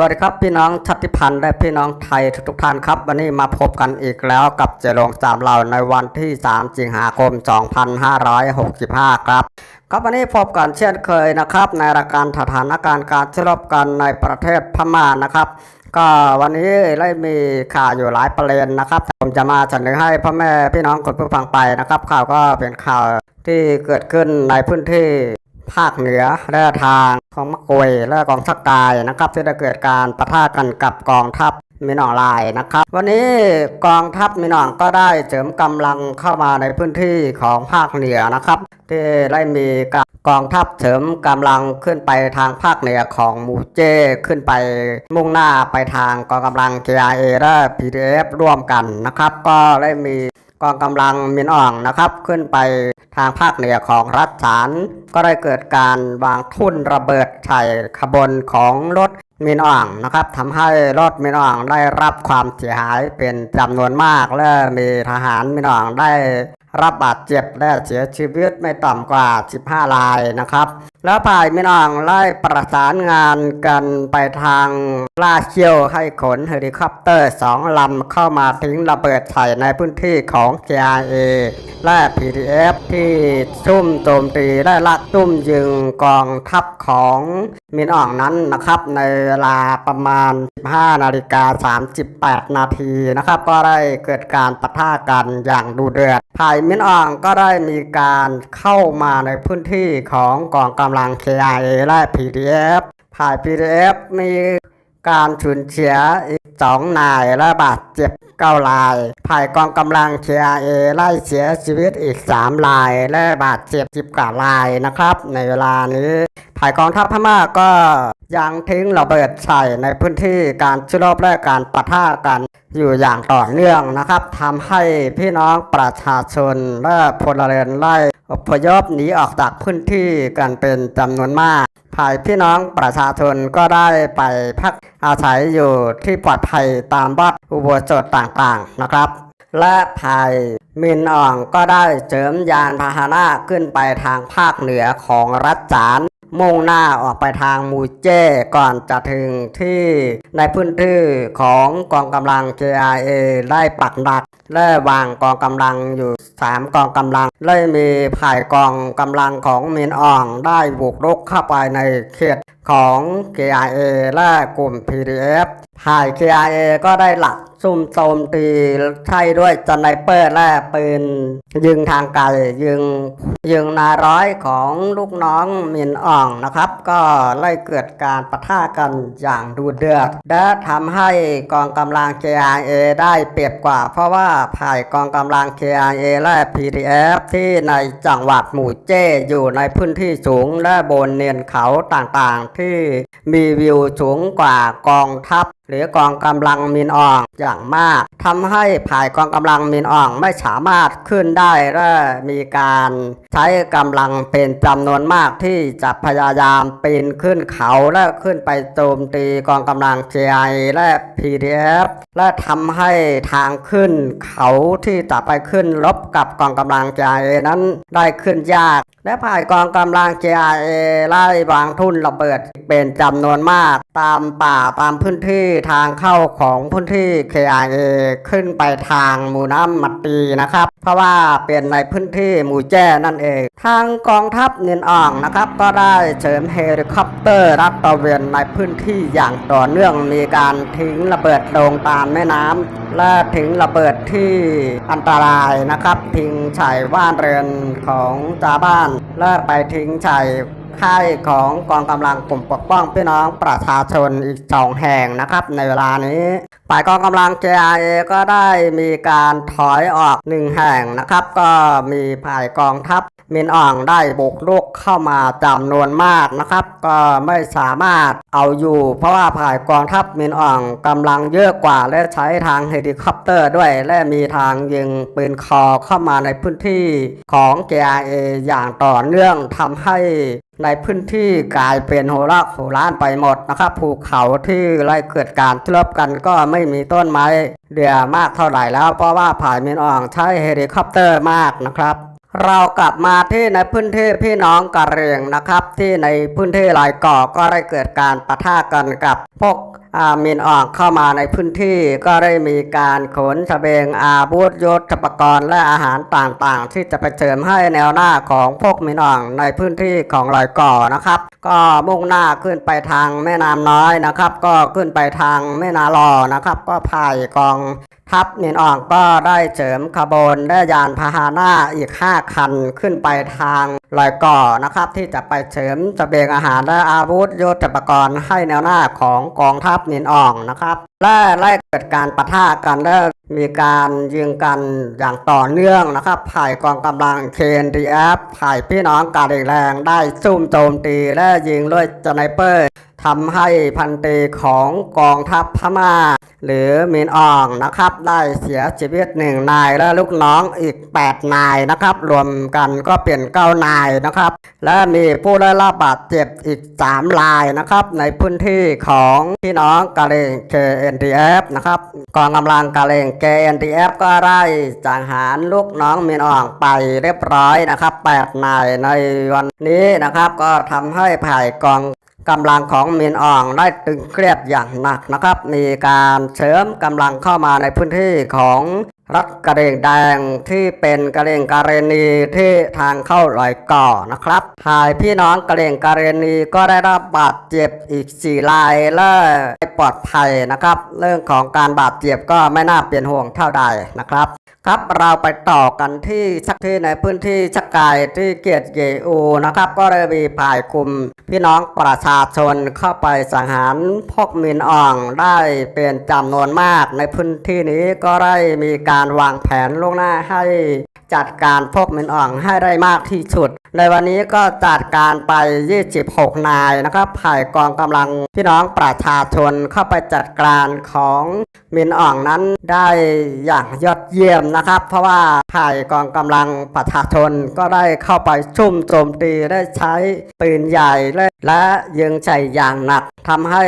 วัสดีครับพี่น้องชาติพันธุ์และพี่น้องไทยทุกท่านครับ วันนี้มาพบกันอีกแล้วกับเจลงสามเราในวันที่ 3 สิงหาคม 2565 ครับ ครับวันนี้พบกันเช่นเคยนะครับ ในรายการสถานการณ์การสลบกันในประเทศพม่านะครับ ก็วันนี้ได้มีข่าวอยู่หลายประเด็นนะครับผมจะมาเสนอให้พ่อแม่พี่น้องคนผู้ฟังไปนะครับ ข่าวก็เป็นข่าวที่เกิดขึ้นในพื้นที่ ภาคเหนือและทางของมะกวยและกองทัพกายนะครับ ที่ได้เกิดการปะทะกันกับกองทัพมินออนไลน์นะครับ วันนี้กองทัพมินออนก็ได้เสริมกำลังเข้ามาในพื้นที่ของภาคเหนือนะครับ ที่ได้มีการกองทัพเสริมกำลังขึ้นไปทางภาคเหนือของหมูเจขึ้นไปมุ่งหน้าไปทางกองกำลัง KIA และ PDF ร่วมกันนะครับ ก็ได้มี กองกำลังมินอ่องนะครับ ขึ้นไปทางภาคเหนือของรัฐฉาน ก็ได้เกิดการวางทุ่นระเบิดใส่ขบวนของรถมินอ่องนะครับทำให้รถมินอ่องได้รับความเสียหายเป็นจำนวนมาก และมีทหารมินอ่องได้รับบาดเจ็บและเสียชีวิตไม่ต่ำกว่า 15รายนะครับ แล้วฝ่ายมินอ่องไล่ประสานงานกันไปทางลาเชียวให้ขนเฮลิคอปเตอร์สองลำเข้ามาทิ้งระเบิดใส่ในพื้นที่ของ KIA และ PDF ที่ซุ่มโจมตีและลักตุ้มยิงกองทัพของมินอ่องนั้นนะครับ ในเวลาประมาณ 15 นาฬิกา 38 นาทีนะครับ ก็ได้เกิดการปะทะกันอย่างดูเดือดฝ่ายมินอ่องก็ได้มีการเข้ามาในพื้นที่ของกองกำลัง KIA และ PDF ฝ่าย PDF มีการสูญเสียอีกสองนายและบาดเจ็บ เก้ารายฝ่ายกองกำลัง KIA ไล่เสียชีวิตอีกสามราย และบาดเจ็บสิบกว่ารายนะครับ ในเวลานี้ฝ่ายกองทัพพม่าก็ยังทิ้งระเบิดใส่ในพื้นที่การชุรบและการปะทะกันอยู่อย่างต่อเนื่องนะครับทำให้พี่น้องประชาชนและพลเรือนไล่อพยพหนีออกจากพื้นที่กันเป็นจำนวนมาก ภายพี่น้องประชาชนก็ได้ไปพักอาศัยอยู่ที่ปลอดภัยตามวัดอุโบสถต่างๆนะครับ และภายมินอ่องก็ได้เจิมยานพาหนะขึ้นไปทางภาคเหนือของรัฐจาน มุ่งหน้าออกไปทางมูเจ้ก่อนจะถึงที่ในพื้นที่ของกองกำลัง KIA ได้ปักหลักและวางกองกำลังอยู่ 3 กองกำลังเลยมีผ่ายกองกำลังของมินอ่องได้บุกรุกเข้าไปในเขต ของ KIA และกลุ่ม PDF ผ่าย KIA ก็ได้หลักซุ่มโจมตีใช้ด้วยสไนเปอร์และปืน ยิงทางไกลยิงยิงนายร้อยของลูกน้องมินอ่องนะครับ ก็ไล่เกิดการปะทะกันอย่างดูเดือด และทำให้กองกำลัง KIA ได้เปรียบกว่า เพราะว่าผ่ายกองกำลัง KIA และ PDF ที่ในจังหวัดหมู่เจ้อยู่ในพื้นที่สูงและบนเนินเขาต่างๆที่มีวิวสูงกว่ากองทัพหรือกองกำลังมินอ่องอย่างมากทำให้ผ่ายกองกำลังมินอ่องไม่สามารถขึ้นได้และมีการใช้กำลังเป็นจำนวนมากที่จะพยายามปีนขึ้นเขาและขึ้นไปโจมตีกองกำลัง GI และ PDF และทำให้ทางขึ้นเขาที่จะไปขึ้นรบกับกองกำลัง GI นั้นได้ขึ้นยาก และผ่ายกองกำลัง JIA ไล่วางทุ่นระเบิดเป็นจำนวนมากตามป่าตามพื้นที่ทางเข้าของพื้นที่ KIA ขึ้นไปทางหมู่น้ำมัดตีนะครับ เพราะว่าเป็นในพื้นที่หมู่แจ้นั่นเอง ทางกองทัพเนินอ่องนะครับ ก็ได้เสริมเฮลิคอปเตอร์รับตระเวนในพื้นที่อย่างต่อเนื่องมีการทิ้งระเบิดลงตามแม่น้ำและทิ้งระเบิดที่อันตรายนะครับ ทิ้งใส่บ้านเรือนของชาวบ้านและไปทิ้งใส่ ค่ายของกองกำลังกลุ่มปกป้องพี่น้องประชาชนอีกสองแห่งนะครับ ในเวลานี้ฝ่ายกองกำลัง JIA ก็ได้มีการถอยออกหนึ่งแห่งนะครับ ก็มีฝ่ายกองทัพมินอ่องได้บุกรุกเข้ามาจำนวนมากนะครับ ก็ไม่สามารถเอาอยู่ เพราะว่าฝ่ายกองทัพมินอ่องกำลังเยอะกว่าและใช้ทางเฮลิคอปเตอร์ด้วย และมีทางยิงปืนคอเข้ามาในพื้นที่ของ JIA อย่างต่อเนื่องทำให้ ในพื้นที่กลายเป็นโหราโหรานไปหมดนะครับภูเขาที่ไล่เกิดการทะเลบกันก็ไม่มีต้นไม้เดือมากเท่าไหร่แล้วเพราะว่าผ่ายมินอ่องใช้เฮลิคอปเตอร์มากนะครับเรากลับมาที่ในพื้นที่พี่น้องกะเหรียงนะครับ ที่ในพื้นที่หลายเกาะก็ได้เกิดการปะทะกันกับพวก อามินออกเข้ามาในพื้นที่ก็ได้มีการขนเสบียงอาวุธยุทโธปกรณ์และอาหารต่างๆ ที่จะไปเสริมให้แนวหน้าของพวกมินอองในพื้นที่ของลอยก่อนะครับ ก็มุ่งหน้าขึ้นไปทางแม่น้ำน้อยนะครับ ก็ขึ้นไปทางแม่นาลอนะครับ ก็พายกอง ทัพมินอ่องก็ได้เสริมขบวนและยานพาหนะอีก 5 คันขึ้นไปทางลอยก่อนะครับ ที่จะไปเสริมเสบียงอาหารและอาวุธยุทธปกรณ์ให้แนวหน้าของกองทัพมินอ่องนะครับและไล่เกิดการปะทะกันและมีการยิงกันอย่างต่อเนื่องนะครับผ่ายกองกำลังเคนดีแอฟผ่ายพี่น้องกาดแรงได้ซุ่มโจมตีและยิงด้วยสไนเปอร์ ทำให้พันตรีของกองทัพพม่า หรือมินอองนะครับ ได้เสียชีวิตหนึ่งนายและลูกน้องอีก 8 นายนะครับ รวมกันก็เป็น9นายนะครับ และมีผู้ได้รับบาดเจ็บอีก 3 รายนะครับ ในพื้นที่ของพี่น้องกาเลง KNDF นะครับกองกำลังกาเลง KNDF ก็ได้จังหารลูกน้องมินอองไปเรียบร้อยนะครับ 8 นายในวันนี้นะครับก็ทำให้ผ่ายกอง กำลังของมินอองได้ตึงเครียดอย่างหนักนะครับ มีการเสริมกำลังเข้ามาในพื้นที่ของรัฐกระเดงแดงที่เป็นกระเดงการณีที่ทางเข้าลอยก่อนะครับภายพี่น้องกระเดงการณีก็ได้รับบาดเจ็บอีกสี่รายและปลอดภัยนะครับ เรื่องของการบาดเจ็บก็ไม่น่าเป็นห่วงเท่าใดนะครับ ครับเราไปต่อกันที่ชักที่ในพื้นที่ชักกายที่เกียรติเยอูนะครับ ก็เลยมีภายกลุ่มพี่น้องประชาชนเข้าไปสังหารพวกมินอ่องได้เป็นจำนวนมากในพื้นที่นี้ก็ได้มีการการวางแผนล่วงหน้าให้จัดการพวกมินอ่องให้ได้มากที่สุด ในวันนี้ก็จัดการไป 26 นายนะครับภายกองกำลังพี่น้องประชาชนเข้าไปจัดการของมินอ่องนั้นได้อย่างยอดเยี่ยมนะครับ เพราะว่าภายกองกำลังประชาชนก็ได้เข้าไปชุ่มโจมตีได้ใช้ปืนใหญ่และและยิงใส่อย่างหนักทำให้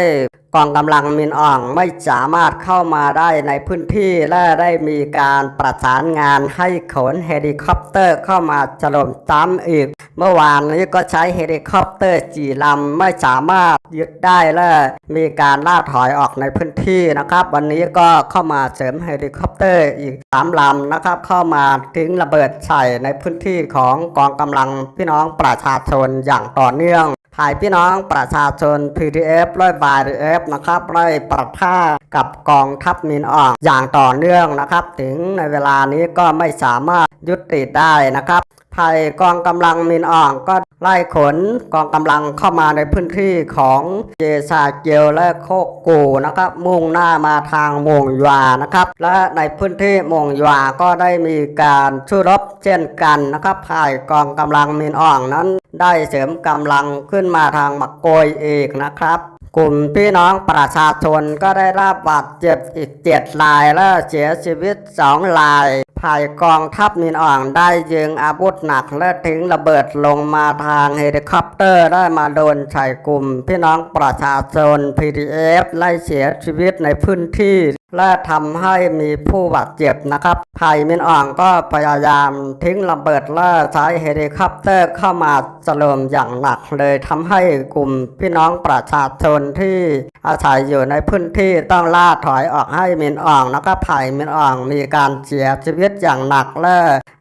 กองกำลังมินอ่องไม่สามารถเข้ามาได้ในพื้นที่และได้มีการประสานงานให้ขนเฮลิคอปเตอร์เข้ามาถล่มซ้ำอีกเมื่อวานนี้ก็ใช้เฮลิคอปเตอร์จีลำไม่สามารถยึดได้และมีการล่าถอยออกในพื้นที่นะครับ วันนี้ก็เข้ามาเสริมเฮลิคอปเตอร์อีกสามลำนะครับ เข้ามาทิ้งระเบิดใส่ในพื้นที่ของกองกำลังพี่น้องประชาชนอย่างต่อเนื่องภายพี่น้องประชาชน PDF ร้อย YDF นะครับได้ประท่ากับกองทัพมินออกอย่างต่อเนื่องนะครับ ถึงในเวลานี้ก็ไม่สามารถยุติได้นะครับ ภายกองกำลังมินอ่องก็ไล่ขนกองกำลังเข้ามาในพื้นที่ของเจซาเกียวและโคกกูนะครับ มุ่งหน้ามาทางมงยวานะครับ และในพื้นที่มงยวาก็ได้มีการสู้รบเช่นกันนะครับภายกองกำลังมินอ่องนั้น ได้เสริมกำลังขึ้นมาทางมักโกยอีกนะครับ กลุ่มพี่น้องประชาชนก็ได้รับบาดเจ็บอีกเจ็ดรายและเสียชีวิตสองรายภายกองทัพมินอ่องได้ยิงอาวุธหนักและทิ้งระเบิดลงมาทางเฮลิคอปเตอร์ได้มาโดนใส่กลุ่มพี่น้องประชาชน PDF ไล่เสียชีวิตในพื้นที่และทำให้มีผู้บาดเจ็บนะครับภายมินอ่องก็พยายามทิ้งระเบิดและใช้เฮลิคอปเตอร์เข้ามาสโลมอย่างหนัก เลยทำให้กลุ่มพี่น้องประชาชนที่อาศัยอยู่ในพื้นที่ต้องล่าถอยออกให้มินอ่องแล้วก็ภายมินอ่องมีการเสียชีวิตอย่างหนักและ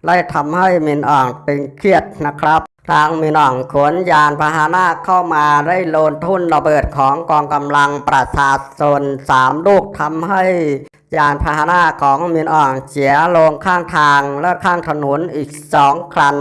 ไล่ทำให้มินอ่องตึงเครียดนะครับ ทางมินอ่องขนยานพาหนะเข้ามาได้โลนทุ่นระเบิดของกองกำลังประชาชนสามลูกทำให้ยานพาหนะของมินอ่องเสียลงข้างทางและข้างถนนอีกสองคัน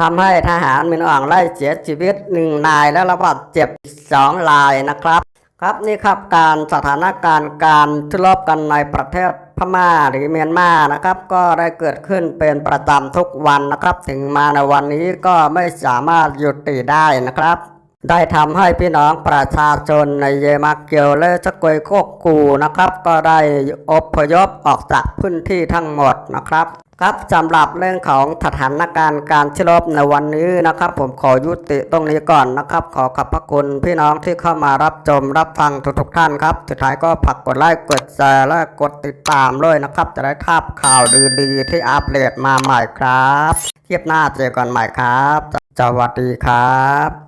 ทำให้ทหารมินอ่องไล่เสียชีวิตหนึ่งนายและระบาดเจ็บสองรายนะครับ ครับนี่ครับการสถานการณ์การทุรบกันในประเทศ พม่าหรือเมียนมานะครับ ก็ได้เกิดขึ้นเป็นประจำทุกวันนะครับ ถึงมาในวันนี้ก็ไม่สามารถหยุดติได้นะครับได้ทำให้พี่น้องประชาชนในเยมาเกียวและสกวยโคกกูนะครับ ก็ได้อพยพออกจากพื้นที่ทั้งหมดนะครับ ครับสำหรับเรื่องของสถานการณ์การชลบในวันนี้นะครับ ผมขอยุติตรงนี้ก่อนนะครับ ขอขอบพระคุณพี่น้องที่เข้ามารับชมรับฟังทุกๆท่านครับ สุดท้ายก็ฝากกดไลค์กดแชร์และกดติดตามด้วยนะครับ จะได้ทราบข่าวดีๆที่อัปเดตมาใหม่ครับเทียบหน้าเจอกันใหม่ครับสวัสดีครับ